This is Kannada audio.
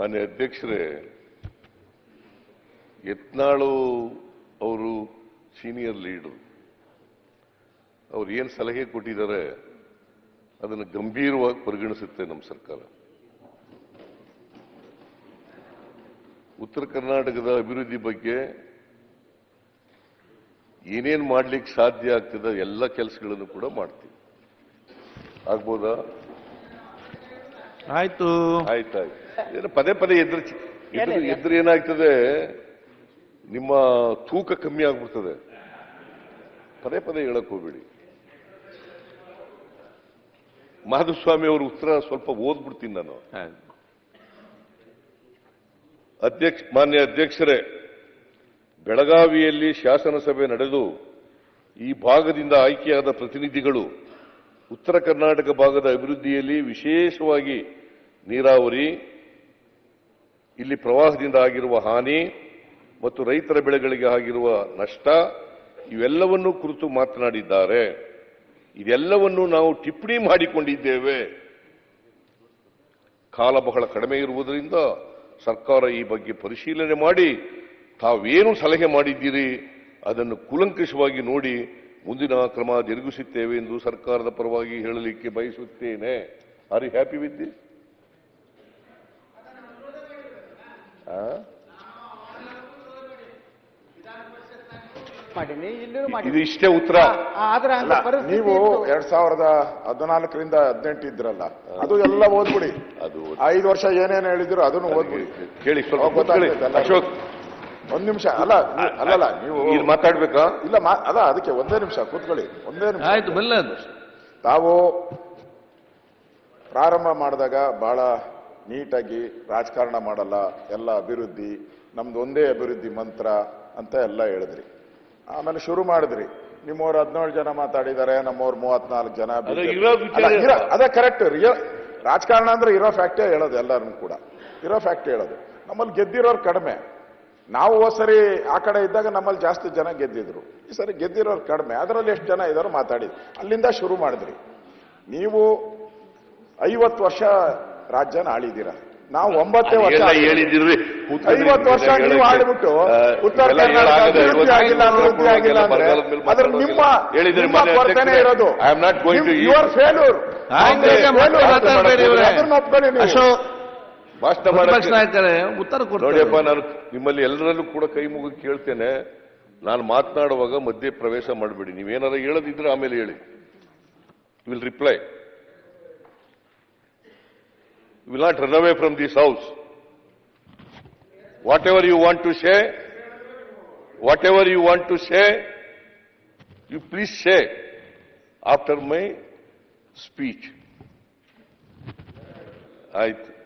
ಮಾನ್ಯ ಅಧ್ಯಕ್ಷರೇ, ಯತ್ನಾಳು ಅವರು ಸೀನಿಯರ್ ಲೀಡರ್. ಅವ್ರು ಏನು ಸಲಹೆ ಕೊಟ್ಟಿದ್ದಾರೆ, ಅದನ್ನು ಗಂಭೀರವಾಗಿ ಪರಿಗಣಿಸುತ್ತೆ ನಮ್ಮ ಸರ್ಕಾರ. ಉತ್ತರ ಕರ್ನಾಟಕದ ಅಭಿವೃದ್ಧಿ ಬಗ್ಗೆ ಏನೇನು ಮಾಡ್ಲಿಕ್ಕೆ ಸಾಧ್ಯ ಆಗ್ತದೆ, ಎಲ್ಲ ಕೆಲಸಗಳನ್ನು ಕೂಡ ಮಾಡ್ತೀವಿ. ಆಗ್ಬೋದಾ? ಆಯ್ತು. ಆಯ್ತಾಯ್ತು. ಏನು ಪದೇ ಪದೇ ಎದುರು ಎದುರು ಎದುರು ಏನಾಗ್ತದೆ? ನಿಮ್ಮ ತೂಕ ಕಮ್ಮಿ ಆಗ್ಬಿಡ್ತದೆ. ಪದೇ ಪದೇ ಹೇಳಕ್ ಹೋಗ್ಬೇಡಿ. ಮಾಧುಸ್ವಾಮಿ ಅವ್ರ ಉತ್ತರ ಸ್ವಲ್ಪ ಓದ್ಬಿಡ್ತೀನಿ ನಾನು. ಅಧ್ಯಕ್ಷ ಮಾನ್ಯ ಅಧ್ಯಕ್ಷರೇ ಬೆಳಗಾವಿಯಲ್ಲಿ ಶಾಸನ ಸಭೆ ನಡೆದು ಈ ಭಾಗದಿಂದ ಆಯ್ಕೆಯಾದ ಪ್ರತಿನಿಧಿಗಳು ಉತ್ತರ ಕರ್ನಾಟಕ ಭಾಗದ ಅಭಿವೃದ್ಧಿಯಲ್ಲಿ ವಿಶೇಷವಾಗಿ ನೀರಾವರಿ, ಇಲ್ಲಿ ಪ್ರವಾಹದಿಂದ ಆಗಿರುವ ಹಾನಿ ಮತ್ತು ರೈತರ ಬೆಳೆಗಳಿಗೆ ಆಗಿರುವ ನಷ್ಟ, ಇವೆಲ್ಲವನ್ನೂ ಕುರಿತು ಮಾತನಾಡಿದ್ದಾರೆ. ಇದೆಲ್ಲವನ್ನು ನಾವು ಟಿಪ್ಪಣಿ ಮಾಡಿಕೊಂಡಿದ್ದೇವೆ. ಕಾಲ ಬಹಳ ಕಡಿಮೆ ಇರುವುದರಿಂದ ಸರ್ಕಾರ ಈ ಬಗ್ಗೆ ಪರಿಶೀಲನೆ ಮಾಡಿ ತಾವೇನು ಸಲಹೆ ಮಾಡಿದ್ದೀರಿ ಅದನ್ನು ಕೂಲಂಕಷವಾಗಿ ನೋಡಿ ಮುಂದಿನ ಕ್ರಮ ಜರುಗಿಸುತ್ತೇವೆ ಎಂದು ಸರ್ಕಾರದ ಪರವಾಗಿ ಹೇಳಲಿಕ್ಕೆ ಬಯಸುತ್ತೇನೆ. Are you happy with this ಇದು ಇಷ್ಟೇ ಉತ್ತರ. ಆದ್ರೆ ಅಂತ ಪರಿಸ್ಥಿತಿ ನೀವು. ಎರಡ್ ಸಾವಿರದ ಹದಿನಾಲ್ಕರಿಂದ ಹದಿನೆಂಟು ಇದ್ರಲ್ಲ ಅದು ಎಲ್ಲ ಓದ್ಬಿಡಿ. ಅದು ಐದು ವರ್ಷ ಏನೇನು ಹೇಳಿದ್ರು ಅದನ್ನು ಓದ್ಬಿಡಿ. ಕೇಳಿ. ಅಶೋಕ್ ಒಂದ್ ನಿಮಿಷ ಅಲ್ಲ ನೀವು- ಅಲ್ಲ ನೀವು ಇಲ್ಲಿ ಮಾತಾಡ್ಬೇಕಾ? ಇಲ್ಲ ಮಾ- ಅಲ್ಲ ಅದಕ್ಕೆ ಒಂದೇ ನಿಮಿಷ ಕೂತ್ಕೊಳ್ಳಿ ಒಂದೇ ನಿಮಿಷ. ಆಯ್ತು ಬಲ್ಲ ತಾವು ಪ್ರಾರಂಭ ಮಾಡಿದಾಗ ಬಹಳ ನೀಟಾಗಿ ರಾಜಕಾರಣ ಮಾಡಲ್ಲ ಎಲ್ಲ ಅಭಿವೃದ್ಧಿ ನಮ್ದು ಒಂದೇ ಅಭಿವೃದ್ಧಿ ಮಂತ್ರ ಅಂತ ಎಲ್ಲ ಹೇಳಿದ್ರಿ. ಆಮೇಲೆ ಶುರು ಮಾಡಿದ್ರಿ. ನಿಮ್ಮವ್ರು ಹದಿನೇಳು ಜನ ಮಾತಾಡಿದ್ದಾರೆ ನಮ್ಮವ್ರು ಮೂವತ್ನಾಲ್ಕು ಜನ ಅದು BJP. ಇರೋ ವಿಚಾರ ಅಲ್ಲ, ಇರೋ- ಅದೇ ಕರೆಕ್ಟ್ ರಾಜಕಾರಣ ಅಂದ್ರೆ ಇರೋ ಫ್ಯಾಕ್ಟೇ ಹೇಳೋದು ಎಲ್ಲರೂ ಕೂಡ. ಇರೋ ಫ್ಯಾಕ್ಟ್ ಹೇಳೋದು. ನಮ್ಮಲ್ಲಿ ಗೆದ್ದಿರೋರು ಕಡಿಮೆ. ನಾವು ಸರಿ ಆ ಕಡೆ ಇದ್ದಾಗ ನಮ್ಮಲ್ಲಿ ಜಾಸ್ತಿ ಜನ ಗೆದ್ದಿದ್ರು. ಈ ಸರಿ ಗೆದ್ದಿರೋರು ಕಡಿಮೆ. ಅದರಲ್ಲಿ ಎಷ್ಟು ಜನ ಇದಾರೋ ಮಾತಾಡಿ ಅಲ್ಲಿಂದ ಶುರು ಮಾಡಿದ್ರಿ. ನೀವು ಐವತ್ತು ವರ್ಷ ರಾಜ್ಯನ ಆಳಿದ್ದೀರಾ? ನಾವು ಒಂಬತ್ತೇ ವರ್ಷ. ಹೇಳಿದಿರ್ರಿ ಐವತ್ತು ವರ್ಷ ನೀವು ಆಳ್ಬಿಟ್ಟು ಉತ್ತರ ಕರ್ನಾಟಕ ಆಗಿಲ್ಲ ಅಭಿವೃದ್ಧಿ ಆಗಿಲ್ಲ ಅಂದ್ರೆ ಅದ್ರ ನಿಮ್ಮ. ಇರೋದು. ಯುವರ್. ಫೇಲ್ಯೂರ್. ಅದನ್ನ ಒಪ್ಕೊಳ್ಳಿ ನೀವು. ಭಾಷಣ ನಾಯಕರೇ ಉತ್ತರ ನೋಡಿಯಪ್ಪ ನಾನು ನಿಮ್ಮಲ್ಲಿ ಎಲ್ಲರಲ್ಲೂ ಕೂಡ ಕೈ ಮುಗಿ ಕೇಳ್ತೇನೆ. ನಾನು ಮಾತನಾಡುವಾಗ ಮಧ್ಯೆ ಪ್ರವೇಶ ಮಾಡಬೇಡಿ. ನೀವೇನಾರ ಹೇಳದಿದ್ರೆ ಆಮೇಲೆ ಹೇಳಿ. Will reply will not run away from this house whatever you want to say whatever you want to say you please say after my speech ಆಯ್ತು.